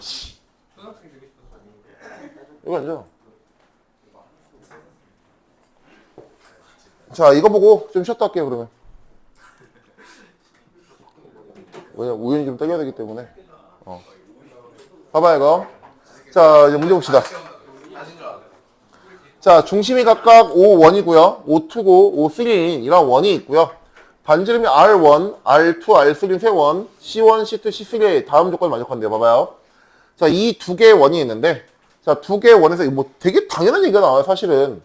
싶어서 이거 앉아. 자, 이거 보고 좀 쉬었다 할게요, 그러면. 왜냐, 우연히 좀 떨려야 되기 때문에. 어. 봐봐, 이거. 자, 이제 문제 봅시다. 자, 중심이 각각 O1이고요. O2고 O3인 이런 원이 있고요. 반지름이 R1, R2, R3인 세 원, C1, C2, C3의 다음 조건이 만족한대요. 봐봐요. 자, 이 두 개의 원이 있는데, 자, 두 개의 원에서 뭐 되게 당연한 얘기가 나와요, 사실은.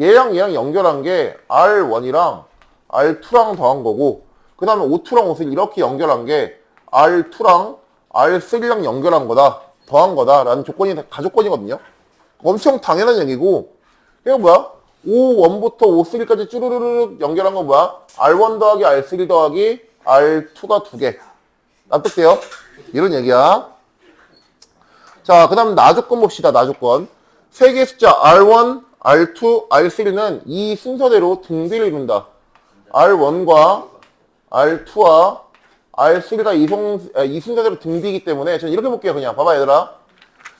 얘랑 얘랑 연결한 게 R1이랑 R2랑 더한 거고, 그 다음에 O2랑 O3 이렇게 연결한 게 R2랑 R3랑 연결한 거다, 더한 거다, 라는 조건이 다 가조건이거든요. 엄청 당연한 얘기고, 이거 뭐야? O1부터 O3까지 쭈루루룩 연결한 건 뭐야? R1 더하기 R3 더하기 R2가 두 개. 납득돼요? 이런 얘기야. 자, 그 다음 나조건 봅시다. 나조건. 세 개의 숫자 R1, R2, R3는 이 순서대로 등비를 이룬다. R1과 R2와 R3가 이, 송, 아, 이 순서대로 등비이기 때문에 저는 이렇게 볼게요. 그냥 봐봐 얘들아.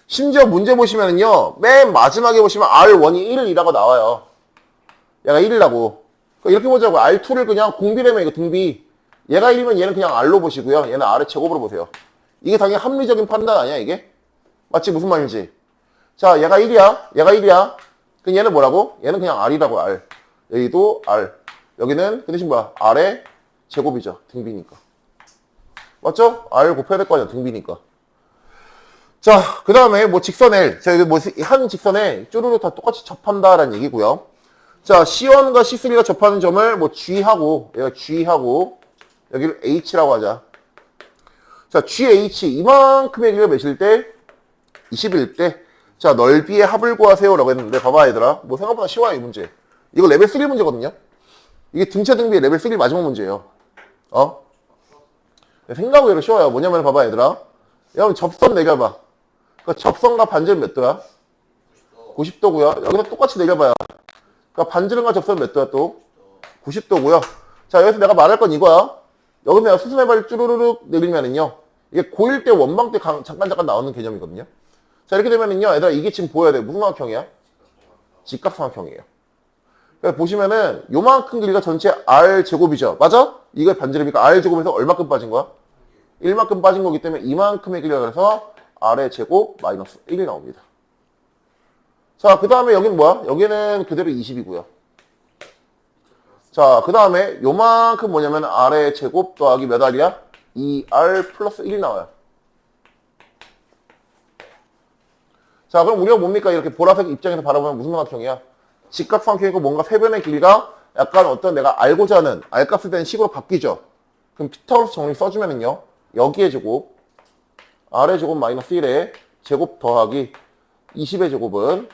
심지어 문제 보시면은요, 맨 마지막에 보시면 R1이 1이라고 나와요. 얘가 1이라고. 이렇게 보자고. R2를 그냥 공비라면 이거 등비. 얘가 1이면 얘는 그냥 R로 보시고요. 얘는 R의 제곱으로 보세요. 이게 당연히 합리적인 판단 아니야, 이게? 맞지? 무슨 말인지. 자, 얘가 1이야. 얘가 1이야. 그럼 얘는 뭐라고? 얘는 그냥 R이라고, R. 여기도 R. 여기는 그 대신 뭐야? R의 제곱이죠. 등비니까. 맞죠? R 곱해야 될 거 아니야, 등비니까. 자, 그 다음에 뭐 직선 L. 자, 여기 뭐한 직선에 쭈루루 다 똑같이 접한다라는 얘기고요. 자, C1과 C3가 접하는 점을 뭐 G하고, 얘가 G하고, 여기를 H라고 하자. 자, GH 이만큼의 길이가 몇일 때? 20일 때. 자, 넓이의 합을 구하세요 라고 했는데 봐봐 얘들아. 뭐 생각보다 쉬워요, 이 문제. 이거 레벨 3 문제거든요. 이게 등차 등비의 레벨 3 마지막 문제예요. 어? 생각외로 쉬워요. 뭐냐면 봐봐 얘들아. 여러분 접선 내려봐. 그 접선과 반지름 몇 도야? 90도고요. 여기서 똑같이 내려봐요. 그러니까 반지름과 접선 몇 도야 또? 90도고요. 자 여기서 내가 말할 건 이거야. 여기서 내가 수순의 발 쭈루루룩 내리면은요. 이게 고1 때 원방 때 강- 잠깐 잠깐 나오는 개념이거든요. 자 이렇게 되면은요. 얘들아 이게 지금 보여야 돼. 무슨 삼각형이야? 직각삼각형이에요. 그러니까 보시면은 요만큼 길이가 전체 R 제곱이죠. 맞아? 이거 반지름이니까 R 제곱에서 얼마큼 빠진 거야? 1만큼 빠진 거기 때문에 이만큼의 길이가 그래서 R의 제곱 마이너스 1이 나옵니다. 자, 그 다음에 여기는 뭐야? 여기는 그대로 20이고요. 자, 그 다음에 요만큼 뭐냐면 R의 제곱 더하기 몇 R이야? 2R 플러스 1이 나와요. 자, 그럼 우리가 뭡니까? 이렇게 보라색 입장에서 바라보면 무슨 삼각형이야? 직각삼각형이고 뭔가 세변의 길이가 약간 어떤 내가 알고자 하는 R값에 대한 식으로 바뀌죠. 그럼 피타고라스 정리 써주면은요. 여기에 제곱, R의 제곱 마이너스 1의 제곱 더하기 20의 제곱은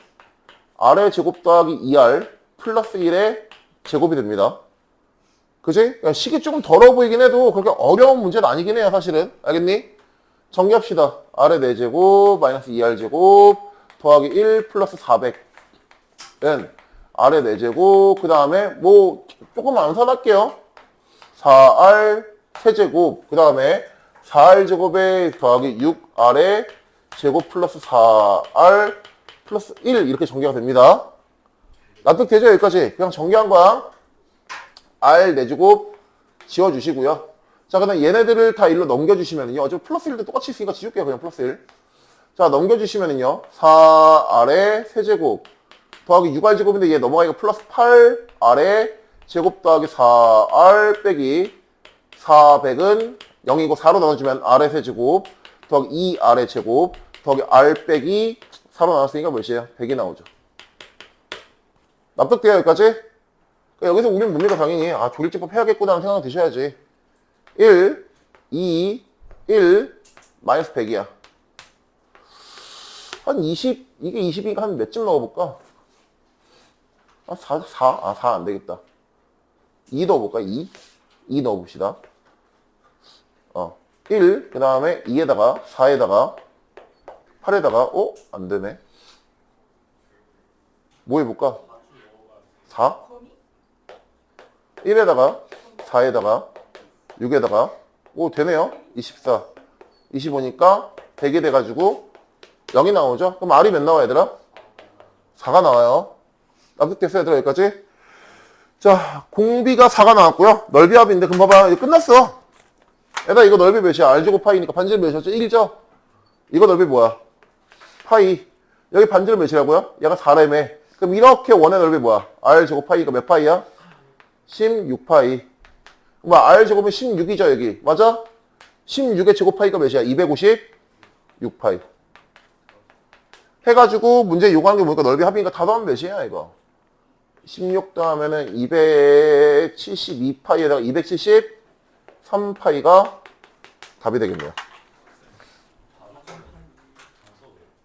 R의 제곱 더하기 2R 플러스 1의 제곱이 됩니다. 그지? 그러니까 식이 조금 더러워 보이긴 해도 그렇게 어려운 문제는 아니긴 해요, 사실은. 알겠니? 정리합시다. R의 4제곱 마이너스 2R 제곱 더하기 1 플러스 400은 R의 4제곱 그 다음에 뭐 조금 암산할게요. 4R 세제곱 그 다음에 4R 제곱에 더하기 6R의 제곱 플러스 4R 플러스 1 이렇게 전개가 됩니다. 납득되죠? 여기까지. 그냥 전개한 거야. R 4제곱 지워주시고요. 자, 그다음 얘네들을 다 일로 넘겨주시면은요. 어차피 플러스 1도 똑같이 있으니까 지울게요. 그냥 플러스 1. 자, 넘겨주시면은요. 4R의 세제곱 더하기 6R 제곱인데 얘 넘어가니까 플러스 8R의 제곱 더하기 4R 빼기 400은 0이고 4로 나눠주면 R의 세제곱 더하기 2R의 제곱 더하기 R 빼기 4로 나눴으니까 몇이에요? 100이 나오죠. 납득돼요 여기까지? 그러니까 여기서 우리는 뭡니까 당연히 아 조립제법 해야겠구나 하는 생각 드셔야지 1, 2, 1 마이너스 100이야 한 20, 이게 20이니까 한 몇쯤 넣어볼까? 아, 4, 4? 아, 4 안 되겠다. 2 넣어볼까? 2? 2 넣어봅시다. 어, 1, 그 다음에 2에다가, 4에다가, 8에다가, 어? 안 되네. 뭐 해볼까? 4? 1에다가, 4에다가, 6에다가, 오, 되네요. 24. 25니까 100이 돼가지고 0이 나오죠? 그럼 R이 몇 나와 얘들아? 4가 나와요. 납득됐어요 얘들아 여기까지? 자 공비가 4가 나왔고요. 넓이 합인데 그럼 봐봐 이거 끝났어. 얘들아 이거 넓이 몇이야? R 제곱 파이니까 반지름 몇이었죠? 1죠? 이거 넓이 뭐야? 파이. 여기 반지름 몇이라고요? 얘가 4래매. 그럼 이렇게 원의 넓이 뭐야? R 제곱 파이가 몇 파이야? 16파이. 그럼 R 제곱은 16이죠 여기. 맞아? 16의 제곱 파이가 몇이야? 256파이. 해가지고 문제 요구하는 게 뭐니까 넓이 합이니까 다 더하면 몇이야 이거? 16 더하면은 272파이에다가 273파이가 답이 되겠네요.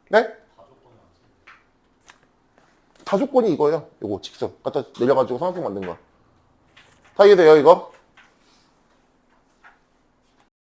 네? 다 조건이 이거예요. 요거 직선 갖다 내려가지고 삼각형 만든 거. 다 이해돼요 이거?